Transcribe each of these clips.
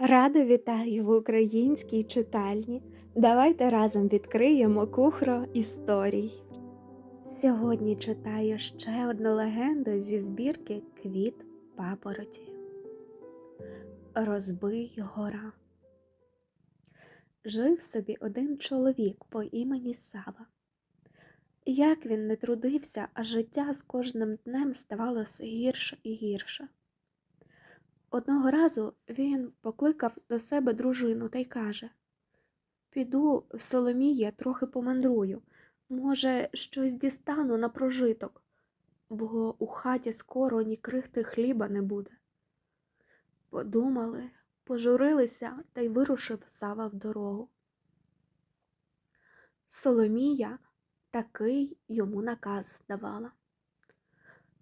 Рада вітаю в українській читальні. Давайте разом відкриємо кухро історій. Сьогодні читаю ще одну легенду зі збірки Квіт папороті. Розбий гора. Жив собі один чоловік по імені Сава. Як він не трудився, а життя з кожним днем ставало все гірше і гірше. Одного разу він покликав до себе дружину та й каже Піду в Соломія трохи помандрую, може, щось дістану на прожиток, бо у хаті скоро ні крихти хліба не буде. Подумали, пожурилися та й вирушив Сава в дорогу. Соломія такий йому наказ давала.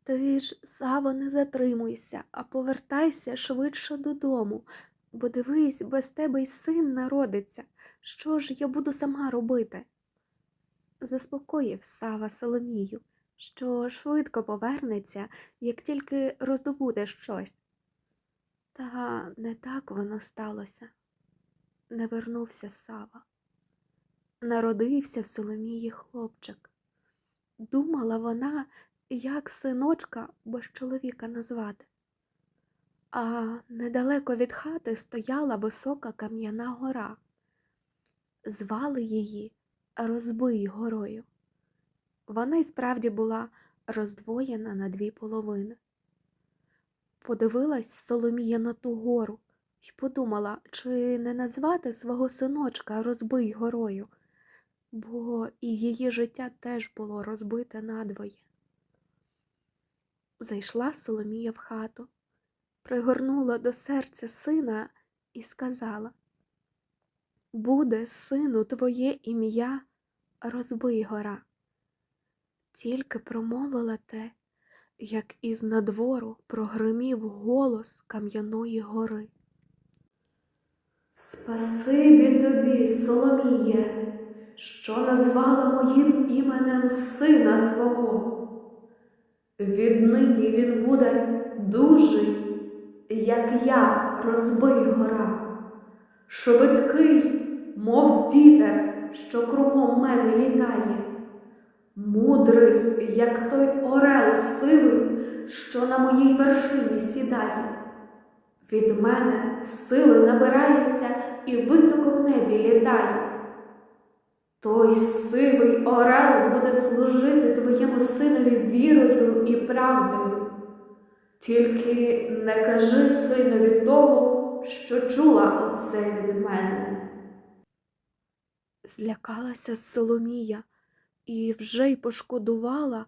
Ти ж, Саво, не затримуйся, а повертайся швидше додому, бо дивись, без тебе й син народиться. Що ж я буду сама робити? Заспокоїв Сава Соломію, що швидко повернеться, як тільки роздобуде щось. Та не так воно сталося. Не вернувся Сава. Народився в Соломії хлопчик. Думала вона, як синочка без чоловіка назвати. А недалеко від хати стояла висока кам'яна гора. Звали її Розбий горою. Вона й справді була роздвоєна на дві половини. Подивилась Соломія на ту гору і подумала, чи не назвати свого синочка Розбий горою, бо і її життя теж було розбите надвоє. Зайшла Соломія в хату, пригорнула до серця сина і сказала Буде, сину, твоє ім'я, розбий гора. Тільки промовила те, як із надвору прогримів голос Кам'яної гори. Спасибі тобі, Соломіє, що назвала моїм іменем сина свого. Віднині він буде дужий, як я розбий гора, швидкий, мов вітер, що кругом мене літає, мудрий, як той орел сивий, що на моїй вершині сідає. Від мене сили набирається і високо в небі літає. Той сивий орел буде служити твоєму синові вірою і правдою. Тільки не кажи синові того, що чула оце від мене. Злякалася Соломія і вже й пошкодувала,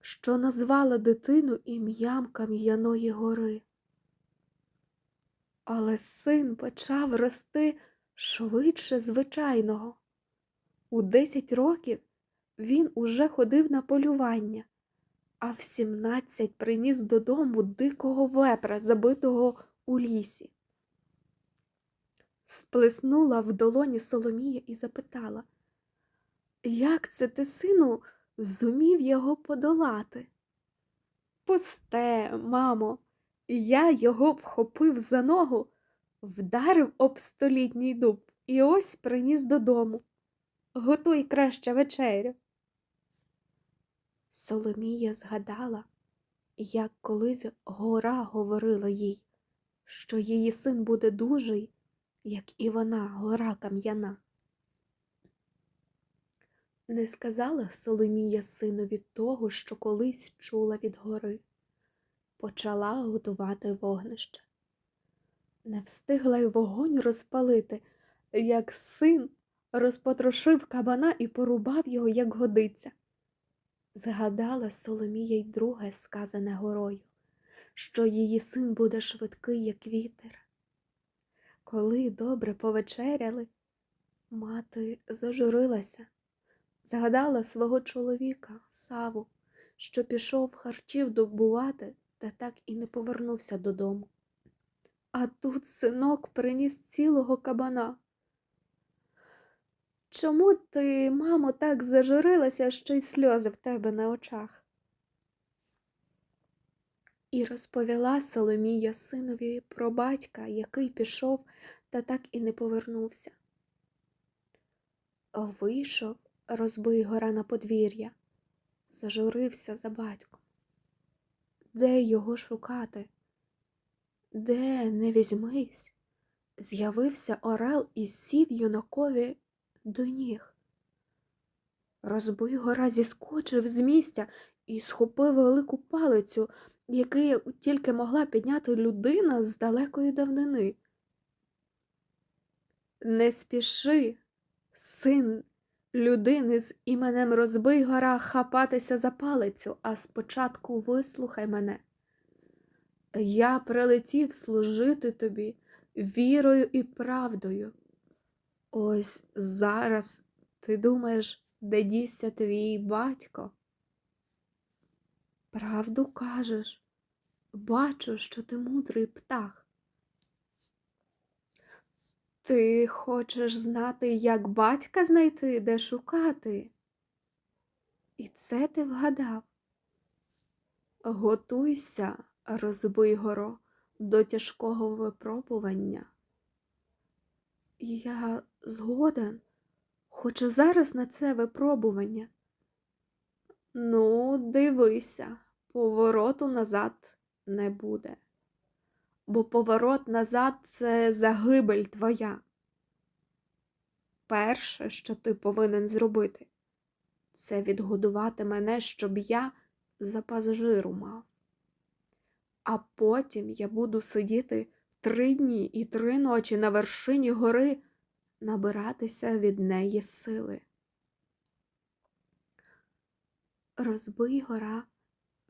що назвала дитину ім'ям Кам'яної гори. Але син почав рости швидше звичайного. У десять років він уже ходив на полювання, а в сімнадцять приніс додому дикого вепра, забитого у лісі. Сплеснула в долоні Соломія і запитала, як це ти, сину, зумів його подолати? Пусте, мамо, я його вхопив за ногу, вдарив об столітній дуб і ось приніс додому. Готуй краще вечерю. Соломія згадала, як колись гора говорила їй, що її син буде дужий, як і вона, гора кам'яна. Не сказала Соломія синові того, що колись чула від гори, почала готувати вогнище. Не встигла й вогонь розпалити, як син розпотрошив кабана і порубав його, як годиться. Згадала Соломія й друге, сказане горою, що її син буде швидкий, як вітер. Коли добре повечеряли, мати зажурилася, згадала свого чоловіка, Саву, що пішов харчів добувати та так і не повернувся додому. А тут синок приніс цілого кабана. Чому ти, мамо, так зажурилася, що й сльози в тебе на очах? І розповіла Соломія синові про батька, який пішов та так і не повернувся. Вийшов, розбий гора на подвір'я, зажурився за батьком. Де його шукати? Де не візьмись? З'явився орел і сів юнакові до ніг. Розбий гора зіскочив з місця і схопив велику палицю, яку тільки могла підняти людина з далекої давнини. Не спіши, син людини з іменем Розбий гора хапатися за палицю, а спочатку вислухай мене. Я прилетів служити тобі вірою і правдою. Ось зараз ти думаєш, де дівся твій батько? Правду кажеш, бачу, що ти мудрий птах. Ти хочеш знати, як батька знайти, де шукати? І це ти вгадав. Готуйся, розбий горо, до тяжкого випробування. Я згоден, хоч і зараз на це випробування. Ну, дивися, повороту назад не буде. Бо поворот назад це загибель твоя. Перше, що ти повинен зробити, це відгодувати мене, щоб я запас жиру мав. А потім я буду сидіти три дні і три ночі на вершині гори, набиратися від неї сили. Розбий гора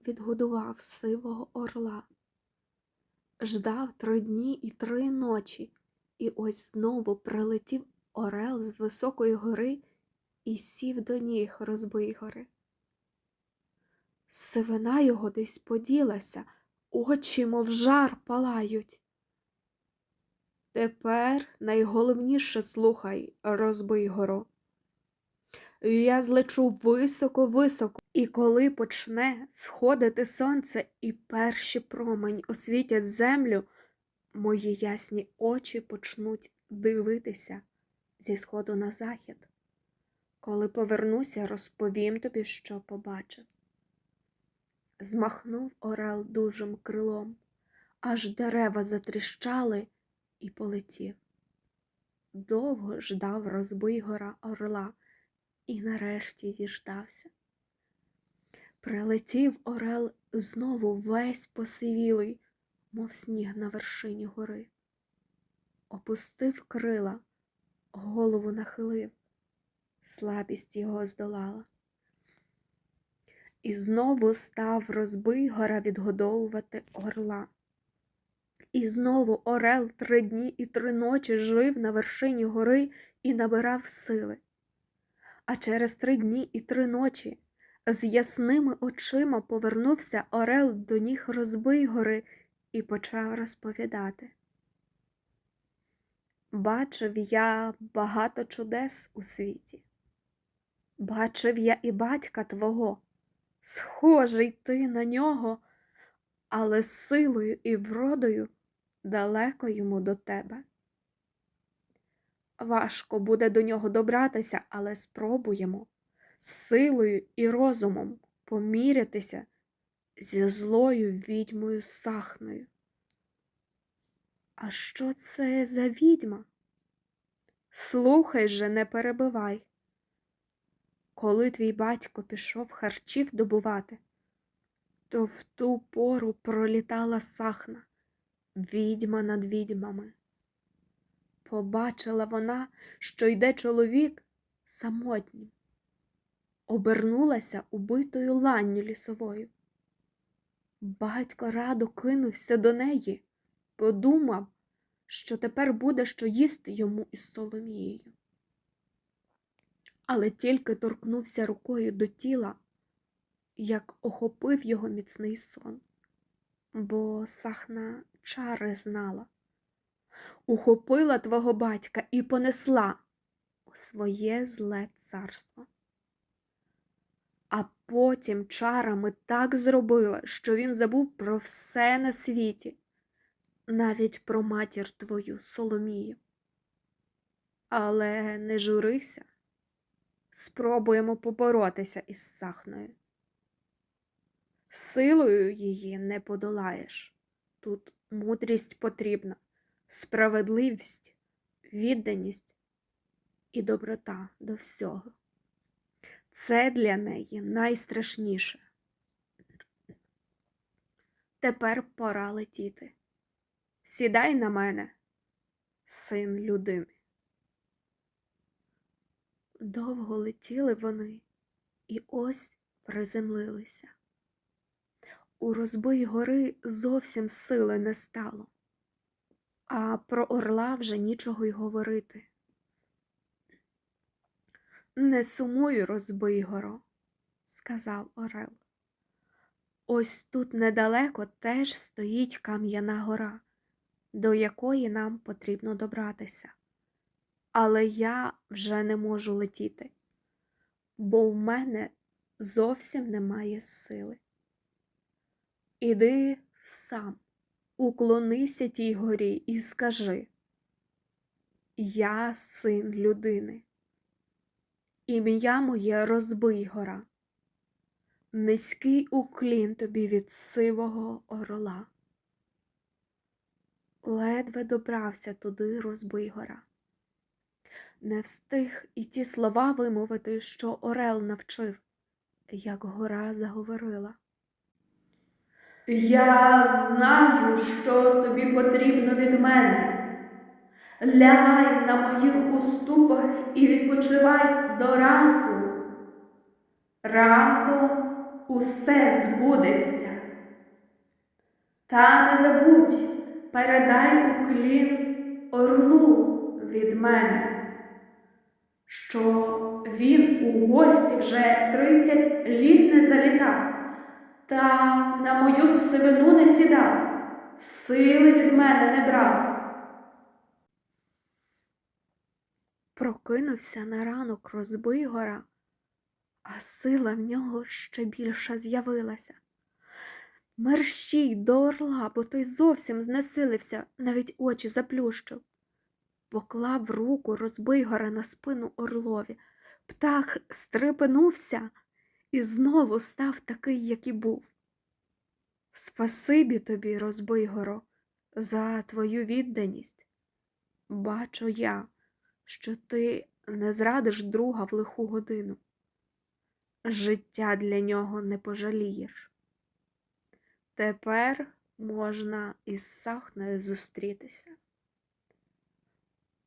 відгодував сивого орла. Ждав три дні і три ночі, і ось знову прилетів орел з високої гори і сів до ніг розбий гори. Сивина його десь поділася, очі, мов жар, палають. Тепер найголовніше слухай, розбий гору. Я злечу високо-високо, і коли почне сходити сонце і перші промені освітять землю, мої ясні очі почнуть дивитися зі сходу на захід. Коли повернуся, розповім тобі, що побачив. Змахнув орел дужим крилом, аж дерева затріщали і полетів. Довго ждав розбий гора орла і нарешті діждався. Прилетів орел знову весь посивілий, мов сніг на вершині гори. Опустив крила, голову нахилив, слабість його здолала. І знову став розбий гора відгодовувати орла. І знову орел три дні і три ночі жив на вершині гори і набирав сили. А через три дні і три ночі з ясними очима повернувся Орел до ніг розбий гори і почав розповідати. Бачив я багато чудес у світі. Бачив я і батька твого, схожий ти на нього, але силою і вродою далеко йому до тебе. Важко буде до нього добратися, але спробуємо з силою і розумом помірятися зі злою відьмою сахною. А що це за відьма? Слухай же, не перебивай. Коли твій батько пішов харчів добувати, то в ту пору пролітала сахна, відьма над відьмами. Побачила вона, що йде чоловік самотнім, обернулася убитою ланню лісовою. Батько радо кинувся до неї, подумав, що тепер буде що їсти йому із Соломією. Але тільки торкнувся рукою до тіла, як охопив його міцний сон, бо сахна чари знала ухопила твого батька і понесла у своє зле царство. а потім чарами так зробила, що він забув про все на світі, навіть про матір твою Соломію. Але не журися, спробуємо поборотися із Сахною. Силою її не подолаєш. Тут мудрість потрібна, справедливість, відданість і доброта до всього. Це для неї найстрашніше. Тепер пора летіти. Сідай на мене, син людини. Довго летіли вони і ось приземлилися. У розбий гори зовсім сили не стало, а про орла вже нічого й говорити. Не сумуй, розбий горо, сказав Орел. Ось тут недалеко теж стоїть кам'яна гора, до якої нам потрібно добратися. Але я вже не можу летіти, бо в мене зовсім немає сили. Іди сам, уклонися тій горі і скажи Я син людини. Ім'я моє розбий гора. Низький уклін тобі від сивого орла. Ледве добрався туди розбий гора. Не встиг і ті слова вимовити, що Орел навчив, як гора заговорила. Я знаю, що тобі потрібно від мене. Лягай на моїх уступах і відпочивай до ранку. Ранком усе збудеться. Та не забудь, передай уклін орлу від мене, що він у гості вже тридцять літ не залітав, та на мою сивину не сідав, сили від мене не брав. Прокинувся на ранок Розбигора, а сила в нього ще більша з'явилася. Мерщій до орла, бо той зовсім знесилився, навіть очі заплющив. Поклав руку Розбигора на спину орлові. Птах стрепенувся і знову став такий, як і був. Спасибі тобі, Розбигоро, за твою відданість. Бачу я що ти не зрадиш друга в лиху годину. Життя для нього не пожалієш. Тепер можна із Сахною зустрітися.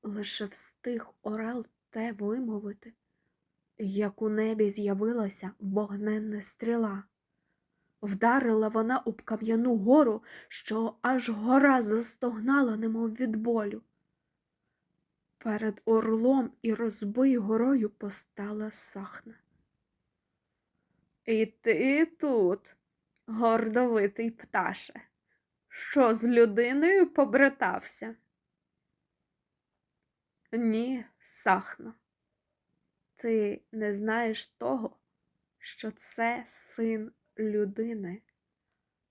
Лише встиг Орел те вимовити, як у небі з'явилася вогненна стріла. Вдарила вона об кам'яну гору, що аж гора застогнала, немов від болю. Перед орлом і розбий горою постала сахна. І ти тут, гордовитий пташе, що з людиною побратався? Ні, сахно, ти не знаєш того, що це син людини,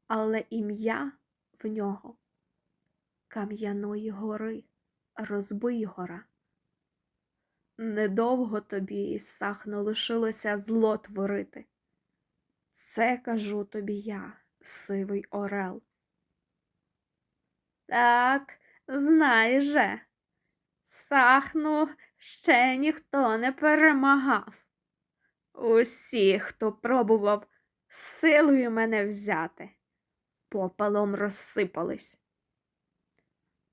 але ім'я в нього Кам'яної гори. Розбигора. Недовго тобі, Сахно, лишилося зло творити. Це кажу тобі я, сивий орел. Так, знай же, Сахну ще ніхто не перемагав. Усі, хто пробував силою мене взяти, попалом розсипались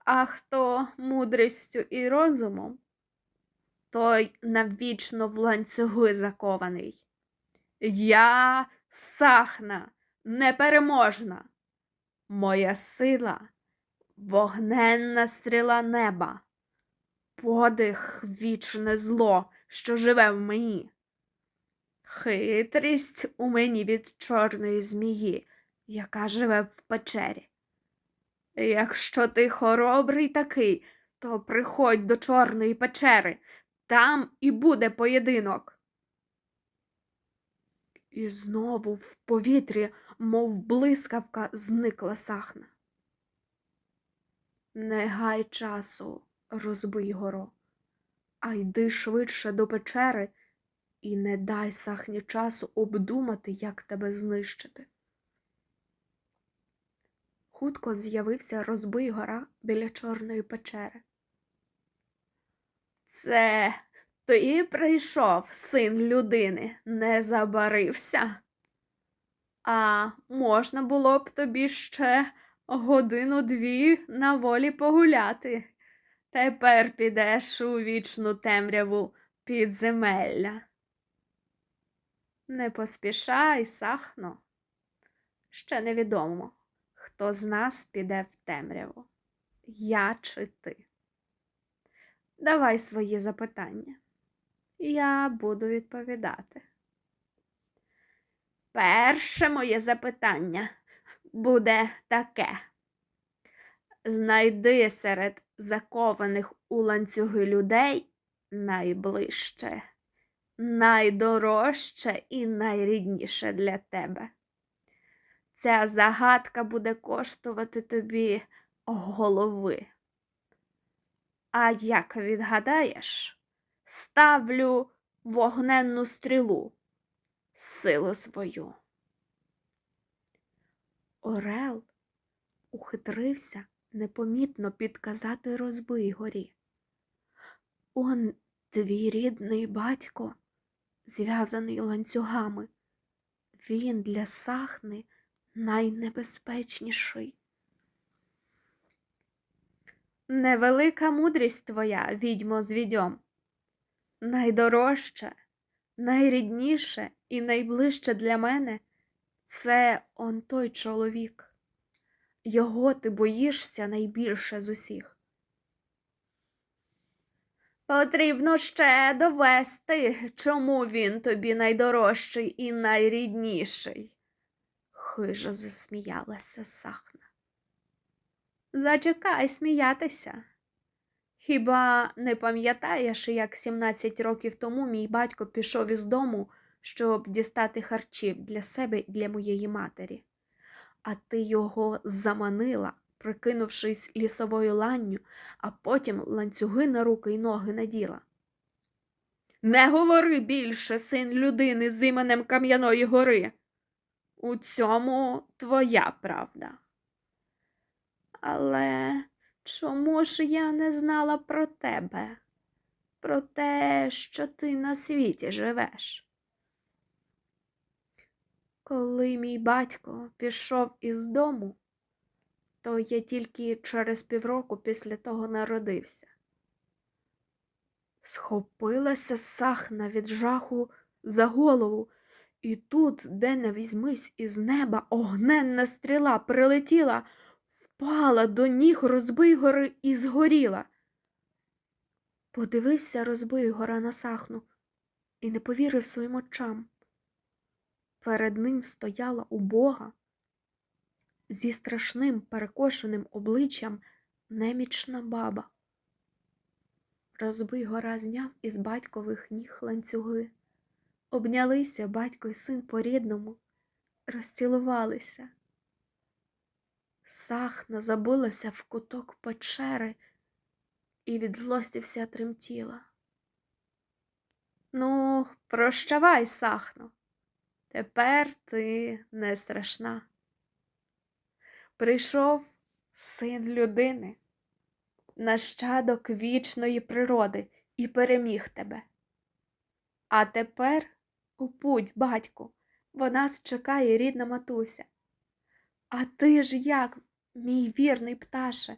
а хто мудрістю і розумом, той навічно в ланцюги закований. Я сахна, непереможна, моя сила вогненна стріла неба, подих вічне зло, що живе в мені. Хитрість у мені від чорної змії, яка живе в печері. Якщо ти хоробрий такий, то приходь до Чорної печери, там і буде поєдинок. І знову в повітрі, мов блискавка, зникла сахна. Не гай часу, розбий горо, а йди швидше до печери і не дай сахні часу обдумати, як тебе знищити. Хутко з'явився розбий гора біля чорної печери. Це ти прийшов, син людини, не забарився. А можна було б тобі ще годину-дві на волі погуляти. Тепер підеш у вічну темряву підземелля. Не поспішай, сахно. Ще невідомо, хто з нас піде в темряву. Я чи ти. Давай свої запитання. Я буду відповідати. Перше моє запитання буде таке. Знайди серед закованих у ланцюги людей найближче, найдорожче і найрідніше для тебе. Ця загадка буде коштувати тобі голови. А як відгадаєш, ставлю вогненну стрілу, силу свою. Орел ухитрився непомітно підказати розбий горі. Он твій рідний батько, зв'язаний ланцюгами. Він для сахни найнебезпечніший. Невелика мудрість твоя, відьмо з відьом. Найдорожче, найрідніше і найближче для мене це он той чоловік. Його ти боїшся найбільше з усіх. Потрібно ще довести, чому він тобі найдорожчий і найрідніший. Хижо засміялася Сахна. Зачекай сміятися. Хіба не пам'ятаєш, як 17 років тому мій батько пішов із дому, щоб дістати харчів для себе і для моєї матері, а ти його заманила, прикинувшись лісовою ланню, а потім ланцюги на руки й ноги наділа. Не говори більше, син людини з іменем Кам'яної гори. У цьому твоя правда. Але чому ж я не знала про тебе, про те, що ти на світі живеш? Коли мій батько пішов із дому, то я тільки через півроку після того народився. Схопилася сахна від жаху за голову, і тут, де не візьмись із неба, огненна стріла прилетіла впала до ніг Розбийгори і згоріла. Подивився Розбийгора на сахну і не повірив своїм очам. Перед ним стояла убога зі страшним перекошеним обличчям немічна баба. Розбийгора зняв із батькових ніг ланцюги. Обнялися батько й син по рідному, розцілувалися. Сахна забилася в куток печери і від злості вся тремтіла. Ну, прощавай, Сахно, тепер ти не страшна. Прийшов син людини, нащадок вічної природи і переміг тебе. А тепер у путь, батьку, бо нас чекає рідна матуся. А ти ж як, мій вірний пташе,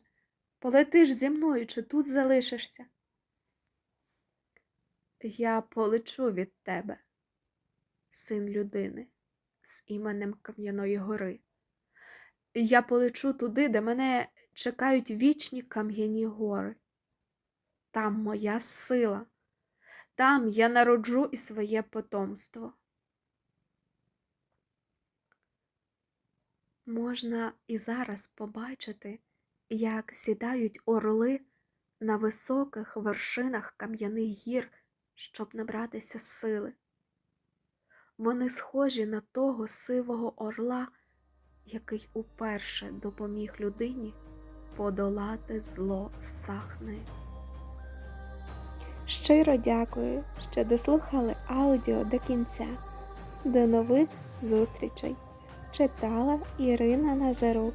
полетиш зі мною, чи тут залишишся? Я полечу від тебе, син людини, з іменем Кам'яної гори. Я полечу туди, де мене чекають вічні кам'яні гори. Там моя сила, там я народжу і своє потомство. Можна і зараз побачити, як сідають орли на високих вершинах кам'яних гір, щоб набратися сили. Вони схожі на того сивого орла, який уперше допоміг людині подолати зло Сахни. Щиро дякую, що дослухали аудіо до кінця. До нових зустрічей! Читала Ірина Назарук.